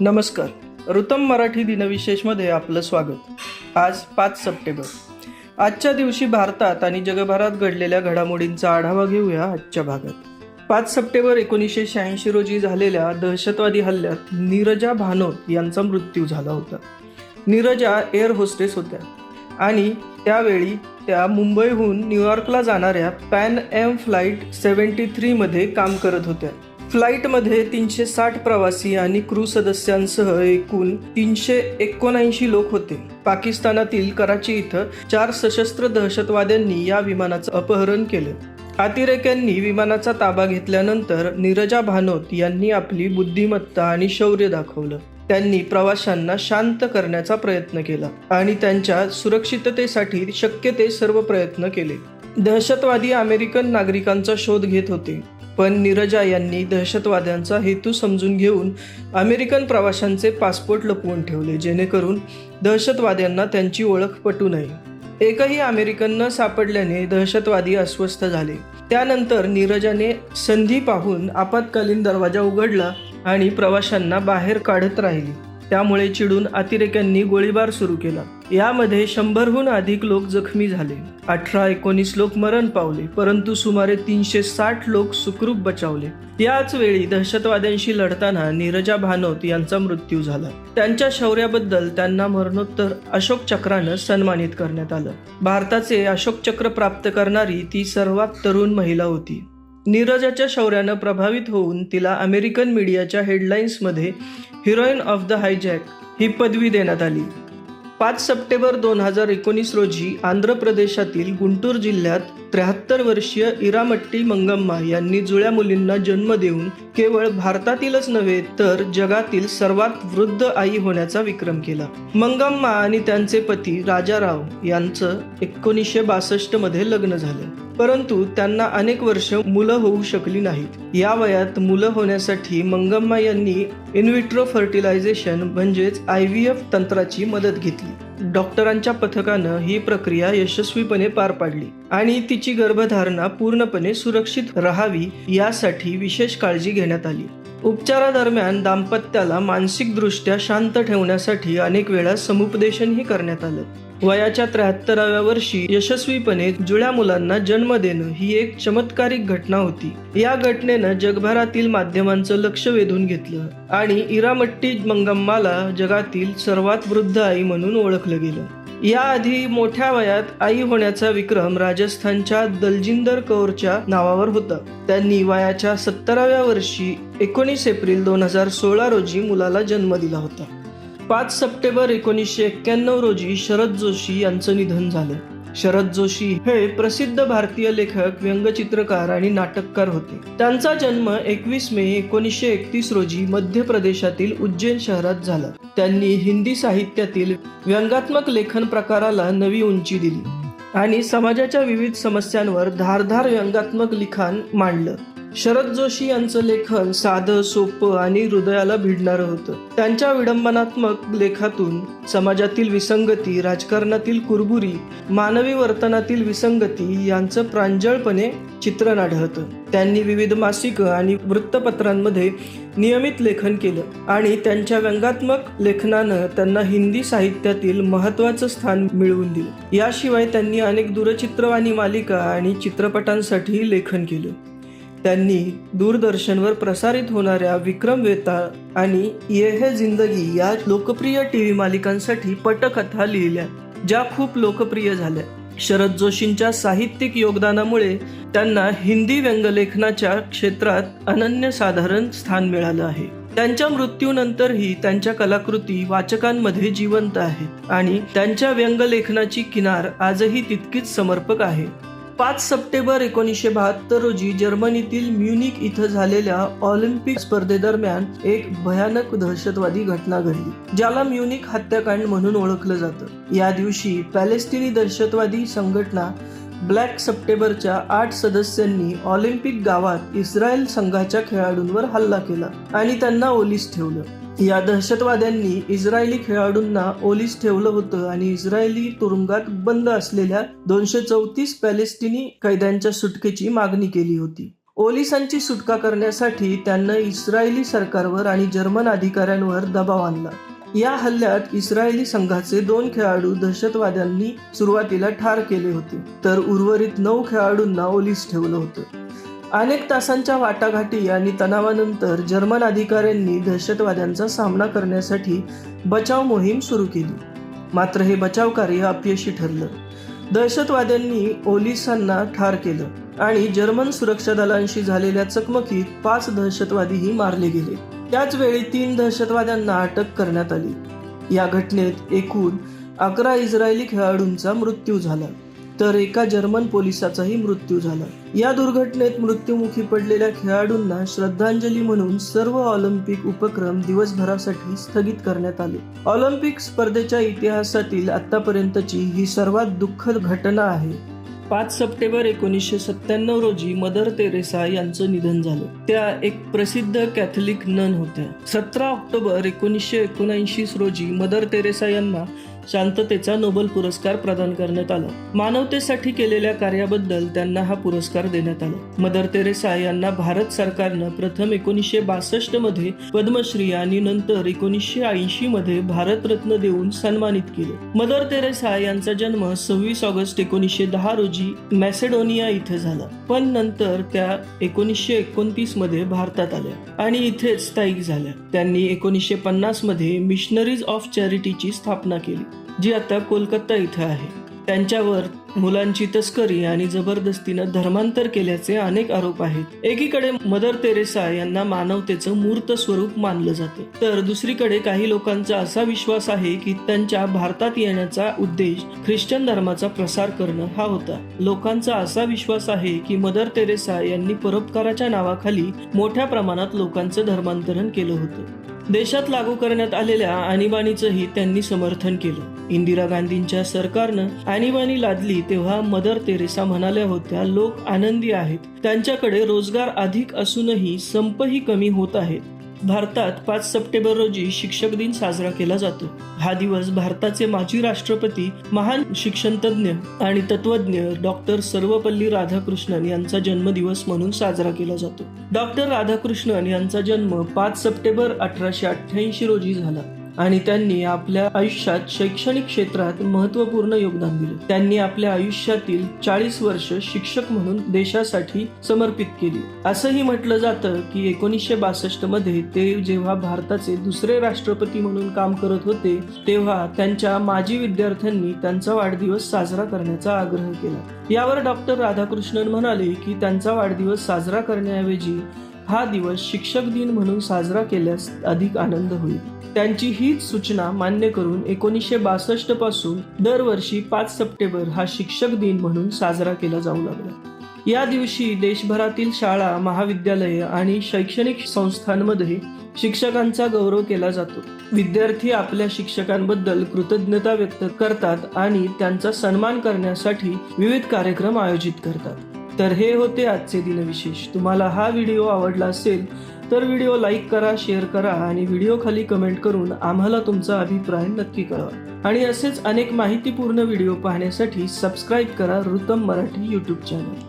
नमस्कार. ऋतम मराठी दिनविशेषमध्ये आपलं स्वागत. आज पाच सप्टेंबर. आजच्या दिवशी भारतात आणि जगभरात घडलेल्या घडामोडींचा आढावा घेऊया आजच्या भागात. पाच सप्टेंबर एकोणीसशे शहाऐंशी रोजी झालेल्या दहशतवादी हल्ल्यात नीरजा भानोत यांचा मृत्यू झाला होता. नीरजा एअर होस्टेस होत्या. आणि त्यावेळी त्या मुंबईहून न्यूयॉर्कला जाणाऱ्या पॅन एम फ्लाईट सेवन्टी थ्रीमध्ये काम करत होत्या. फ्लाईटमध्ये तीनशे साठ प्रवासी आणि क्रू सदस्यांसह एकूण तीनशे एकोणऐंशी लोक होते. पाकिस्तानातील कराची इथं चार सशस्त्र दहशतवाद्यांनी या विमानाचं अपहरण केलं. अतिरेक्यांनी विमानाचा ताबा घेतल्यानंतर नीरजा भानोत यांनी आपली बुद्धिमत्ता आणि शौर्य दाखवलं. त्यांनी प्रवाशांना शांत करण्याचा प्रयत्न केला आणि त्यांच्या सुरक्षिततेसाठी शक्य ते सर्व प्रयत्न केले. दहशतवादी अमेरिकन नागरिकांचा शोध घेत होते. पण नीरजा यांनी दहशतवाद्यांचा हेतू समजून घेऊन अमेरिकन प्रवाशांचे पासपोर्ट लपवून ठेवले जेणेकरून दहशतवाद्यांना त्यांची ओळख पटू नये. एकही अमेरिकन न सापडल्याने दहशतवादी अस्वस्थ झाले. त्यानंतर नीरजाने संधी पाहून आपत्कालीन दरवाजा उघडला आणि प्रवाशांना बाहेर काढत राहिली. त्यामुळे चिडून अतिरेक्यांनी गोळीबार सुरू केला. यामध्ये शंभरहून अधिक लोक जखमी झाले. अठरा एकोणीस लोक मरण पावले परंतु सुमारे तीनशे साठ लोक सुखरूप बचावले. याच वेळी दहशतवाद्यांशी लढताना नीरजा भानोत यांचा मृत्यू झाला. त्यांच्या शौर्याबद्दल त्यांना मरणोत्तर अशोक चक्रानं सन्मानित करण्यात आलं. भारताचे अशोक चक्र प्राप्त करणारी ती सर्वात तरुण महिला होती. नीरजाच्या शौर्यानं प्रभावित होऊन तिला अमेरिकन मीडियाच्या हेडलाईन्समध्ये हिरोईन ऑफ द हायजॅक ही पदवी देण्यात आली. पाच सप्टेंबर दोन हजार एकोणीस रोजी आंध्र प्रदेशातील गुंटूर जिल्ह्यात त्र्याहत्तर वर्षीय इरामट्टी मंगम्मा यांनी जुळ्या मुलींना जन्म देऊन केवळ भारतातीलच नव्हे तर जगातील सर्वात वृद्ध आई होण्याचा विक्रम केला. मंगम्मा आणि त्यांचे पती राजाराव यांचं एकोणीसशे बासष्टमध्ये लग्न झालं. परंतु त्यांना अनेक वर्ष मुलं होऊ शकली नाहीत. या वयात मुलं होण्यासाठी मंगम्मा यांनी इनविट्रो फर्टिलायझेशन म्हणजेच आय व्ही एफ तंत्राची मदत घेतली. डॉक्टरांच्या पथकानं ही प्रक्रिया यशस्वीपणे पार पाडली आणि तिची गर्भधारणा पूर्णपणे सुरक्षित राहावी यासाठी विशेष काळजी घेण्यात आली. उपचारादरम्यान दाम्पत्याला मानसिकदृष्ट्या शांत ठेवण्यासाठी अनेक वेळा समुपदेशनही करण्यात आलं. वयाच्या त्र्याहत्तराव्या वर्षी यशस्वीपणे जुळ्या मुलांना जन्म देणं ही एक चमत्कारिक घटना होती. या घटनेनं जगभरातील माध्यमांचं लक्ष वेधून घेतलं आणि इरामट्टी मंगम्माला जगातील सर्वात वृद्ध आई म्हणून ओळखलं गेलं. याआधी मोठ्या वयात आई होण्याचा विक्रम राजस्थानच्या दलजिंदर कौरच्या नावावर होता. त्यांनी वयाच्या सत्तराव्या वर्षी एकोणीस एप्रिल दोन हजार सोळा रोजी मुलाला जन्म दिला होता. पाच सप्टेंबर एकोणीसशे एक्क्याण्णव रोजी शरद जोशी यांचं निधन झालं. शरद जोशी हे प्रसिद्ध भारतीय लेखक व्यंगचित्रकार आणि नाटककार होते. त्यांचा जन्म एकवीस मे एकोणीसशे एकतीस रोजी मध्य प्रदेशातील उज्जैन शहरात झाला. त्यांनी हिंदी साहित्यातील व्यंगात्मक लेखन प्रकाराला नवी उंची दिली आणि समाजाच्या विविध समस्यांवर धारधार व्यंगात्मक लिखाण मांडलं. शरद जोशी यांचं लेखन साधं सोपं आणि हृदयाला भिडणारं होतं. त्यांच्या विडंबनात्मक लेखातून समाजातील विसंगती राजकारणातील कुरबुरी मानवी वर्तनातील विसंगती यांचं प्रांजळपणे चित्रण आढळतं. त्यांनी विविध मासिकं आणि वृत्तपत्रांमध्ये नियमित लेखन केलं आणि त्यांच्या व्यंगात्मक लेखनानं त्यांना हिंदी साहित्यातील महत्त्वाचं स्थान मिळवून दिलं. याशिवाय त्यांनी अनेक दूरचित्रवाणी मालिका आणि चित्रपटांसाठी लेखन केलं. त्यांनी दूरदर्शनवर प्रसारित होणाऱ्या विक्रम वेताळ आणि ये है जिंदगी या लोकप्रिय टी व्ही मालिकांसाठी पटकथा लिहिल्या ज्या खूप लोकप्रिय झाल्या. शरद जोशींच्या साहित्यिक योगदानामुळे त्यांना हिंदी व्यंगलेखनाच्या क्षेत्रात अनन्यसाधारण स्थान मिळालं आहे. त्यांच्या मृत्यूनंतरही त्यांच्या कलाकृती वाचकांमध्ये जिवंत आहेत आणि त्यांच्या व्यंगलेखनाची किनार आजही तितकीच समर्पक आहे. पाच सप्टेंबर एकोणीसशे बहात्तर रोजी जर्मनीतील म्युनिक इथं झालेल्या ऑलिम्पिक स्पर्धेदरम्यान एक भयानक दहशतवादी घटना घडली ज्याला म्युनिक हत्याकांड म्हणून ओळखलं जातं. या दिवशी पॅलेस्टिनी दहशतवादी संघटना ब्लॅक सप्टेंबरच्या आठ सदस्यांनी ऑलिम्पिक गावात इस्रायल संघाच्या खेळाडूंवर हल्ला केला आणि त्यांना ओलीस ठेवलं. या दहशतवाद्यांनी इस्रायली खेळाडूंना ओलीस ठेवलं होतं आणि इस्रायली तुरुंगात बंद असलेल्या दोनशे चौतीस पॅलेस्टिनी कैद्यांच्या सुटकेची मागणी केली होती. ओलिसांची सुटका करण्यासाठी त्यांना इस्रायली सरकारवर आणि जर्मन अधिकाऱ्यांवर दबाव आणला. या हल्ल्यात इस्रायली संघाचे दोन खेळाडू दहशतवाद्यांनी सुरुवातीला ठार केले होते तर उर्वरित नऊ खेळाडूंना ओलीस ठेवलं होतं. अनेक तासांच्या वाटाघाटी आणि तणावानंतर जर्मन अधिकाऱ्यांनी दहशतवाद्यांचा सामना करण्यासाठी बचाव मोहीम सुरू केली. मात्र हे बचाव कार्य अपयशी ठरलं. दहशतवाद्यांनी ओलिसांना ठार केलं आणि जर्मन सुरक्षा दलांशी झालेल्या चकमकीत पाच दहशतवादीही मारले गेले. त्याच वेळी तीन दहशतवाद्यांना अटक करण्यात आली. या घटनेत एकूण अकरा इस्रायली खेळाडूंचा मृत्यू झाला. तर एका जर्मन पोलिसाचाही मृत्यू झाला. या दुर्घटनेत मृत्युमुखी पडलेल्या खेळाडूंना श्रद्धांजली म्हणून सर्व ऑलिम्पिक उपक्रम दिवसभरासाठी स्थगित करण्यात आले. ऑलिम्पिक स्पर्धेच्या इतिहासातील आतापर्यंतची ही सर्वात दुःखद घटना आहे. पाच सप्टेंबर एकोणीसशे सत्त्याण्णव रोजी मदर तेरेसा यांचं निधन झालं. त्या एक प्रसिद्ध कॅथलिक नन होत्या. सतरा ऑक्टोबर एकोणीसशे एकोणऐंशी रोजी मदर तेरेसा यांना शांततेचा नोबेल पुरस्कार प्रदान करण्यात आला. मानवतेसाठी केलेल्या कार्याबद्दल त्यांना हा पुरस्कार देण्यात आला. मदर तेरेसा यांना भारत सरकारनं प्रथम एकोणीसशे बासष्टमध्ये पद्मश्री आणि नंतर एकोणीसशे ऐंशी मध्ये भारतरत्न देऊन सन्मानित केले. मदर तेरेसा यांचा जन्म सव्वीस ऑगस्ट एकोणीसशे दहा रोजी मॅसेडोनिया इथे झाला. पण नंतर त्या एकोणीसशे एकोणतीसमध्ये भारतात आल्या आणि इथेच स्थायिक झाल्या. त्यांनी एकोणीसशे पन्नासमध्ये मिशनरीज ऑफ चॅरिटीची स्थापना केली. जी आता कोलकाता इथं आहे. त्यांच्यावर मुलांची तस्करी आणि जबरदस्तीनं धर्मांतर केल्याचे अनेक आरोप आहेत. एकीकडे मदर तेरेसा यांना मानवतेचं मूर्त स्वरूप मानलं जातं. तर दुसरीकडे काही लोकांचा असा विश्वास आहे की त्यांच्या भारतात येण्याचा उद्देश ख्रिश्चन धर्माचा प्रसार करणं हा होता. लोकांचा असा विश्वास आहे की मदर तेरेसा यांनी परोपकाराच्या नावाखाली मोठ्या प्रमाणात लोकांचं धर्मांतरण केलं होतं. देशात लागू करण्यात आलेल्या आणीबाणीचंही त्यांनी समर्थन केलं. इंदिरा गांधींच्या सरकारनं आणीबाणी लादली तेव्हा मदर तेरेसा म्हणाल्या होत्या लोक आनंदी आहेत. त्यांच्याकडे रोजगार अधिक असूनही संपही कमी होत आहेत. भारतात पाच सप्टेंबर रोजी शिक्षक दिन साजरा केला जातो. हा दिवस भारताचे माजी राष्ट्रपती महान शिक्षणतज्ञ आणि तत्वज्ञ डॉक्टर सर्वपल्ली राधाकृष्णन यांचा जन्मदिवस म्हणून साजरा केला जातो. डॉक्टर राधाकृष्णन यांचा जन्म पाच सप्टेंबर अठराशे अठ्ठ्याऐंशी रोजी झाला. आणि त्यांनी आपल्या आयुष्यात शैक्षणिक क्षेत्रात महत्त्वपूर्ण योगदान दिले. त्यांनी आपल्या आयुष्यातील चाळीस वर्ष शिक्षक म्हणून देशासाठी समर्पित केली. असंही म्हटलं जातं की एकोणीसशे बासष्टमध्ये ते जेव्हा भारताचे दुसरे राष्ट्रपती म्हणून काम करत होते तेव्हा त्यांच्या माजी विद्यार्थ्यांनी त्यांचा वाढदिवस साजरा करण्याचा आग्रह केला. यावर डॉक्टर राधाकृष्णन म्हणाले की त्यांचा वाढदिवस साजरा करण्याऐवजी हा दिवस शिक्षक दिन म्हणून साजरा केल्यास अधिक आनंद होईल. त्यांची हीच सूचना मान्य करून एकोणीसशे बासष्टपासून दरवर्षी पाच सप्टेंबर हा शिक्षक दिन म्हणून साजरा केला जाऊ लागला. या दिवशी देशभरातील शाळा महाविद्यालये आणि शैक्षणिक संस्थांमध्ये शिक्षकांचा गौरव केला जातो. विद्यार्थी आपल्या शिक्षकांबद्दल कृतज्ञता व्यक्त करतात आणि त्यांचा सन्मान करण्यासाठी विविध कार्यक्रम आयोजित करतात. तर हे होते आजचे दिनविशेष. तुम्हाला हा व्हिडिओ आवडला असेल तर व्हिडिओ लाईक करा शेअर करा आणि व्हिडिओ खाली कमेंट करून आम्हाला तुमचा अभिप्राय नक्की कळवा. आणि असेच अनेक माहितीपूर्ण व्हिडिओ पाहण्यासाठी सबस्क्राईब करा रुतम मराठी यूट्यूब चॅनल